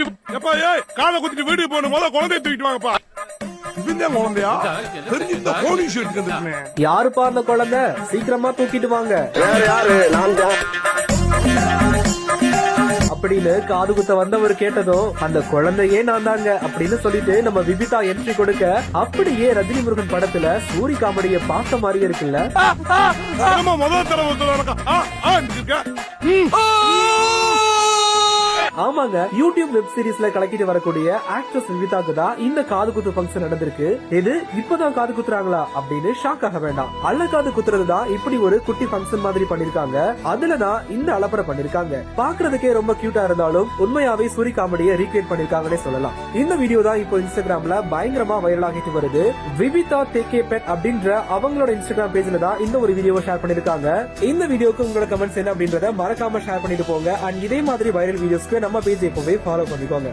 குத்தி எப்பா ஏய் காலை குத்திட்டு வீட்டுக்கு போகணும். முதல்ல குழந்தைய தூக்கிட்டு வாங்கப்பா. இவன் குழந்தையா? தெரிஞ்சிருந்தா போலீஸ் எடுத்துக்கிறேன் யாருப்பா அந்த குழந்தை? சீக்கிரமா தூக்கிட்டு வாங்க. வேற யாரு? நான் தான். அப்படின்னு காது குத்த வந்தவர் கேட்டதும் அந்த குழந்தையே நான் தாங்க அப்படின்னு சொல்லிட்டு நம்ம விபிதா என்ட்ரி கொடுக்க அப்படியே ரஜினி முருகன் படத்துல சூரி காமெடிய பார்த்த மாதிரியே இருக்குல்ல? முதல் ஆமாங்க. யூடியூப் வெப் சீரிஸ்ல கலக்கிட்டு வரக்கூடிய ஆக்ட்ரஸ் விவிதாக்கு தான் இந்த காது குத்து ஃபங்க்ஷன் நடந்திருக்கு. இது இப்பதான் காது குத்துறாங்களா? அப்படின்னு ஷாக் ஆக வேண்டாம். அல்ல காது குத்துறது தான் இப்படி ஒரு குட்டி ஃபங்க்ஷன் மாதிரி பண்ணிருக்காங்க. அதுல தான் இந்த அலப்பறை பண்ணிருக்காங்க. பாக்குறதுக்கே ரொம்ப கியூட்டா இருந்தாலும் உண்மையாவே சூரி காமெடியை ரீக்ரியேட் பண்ணிருக்காங்கன்னே சொல்லலாம். இந்த வீடியோ தான் இப்போ இன்ஸ்டாகிராம்ல பயங்கரமா வைரல் ஆகிட்டு வருது. விவிதா தேகே பெட் அப்படின்ற அவங்களோட இன்ஸ்டாகிராம் பேஜ்ல தான் இந்த ஒரு வீடியோவை ஷேர் பண்ணிருக்காங்க. இந்த வீடியோக்கு உங்களோட கமெண்ட்ஸ் என்ன அப்படின்றத மறக்காம ஷேர் பண்ணிட்டு போங்க. அண்ட் இதே மாதிரி வைரல் வீடியோஸ்க்கு நம்ம பேஜ் எப்பவே ஃபாலோ பண்ணிக்கோங்க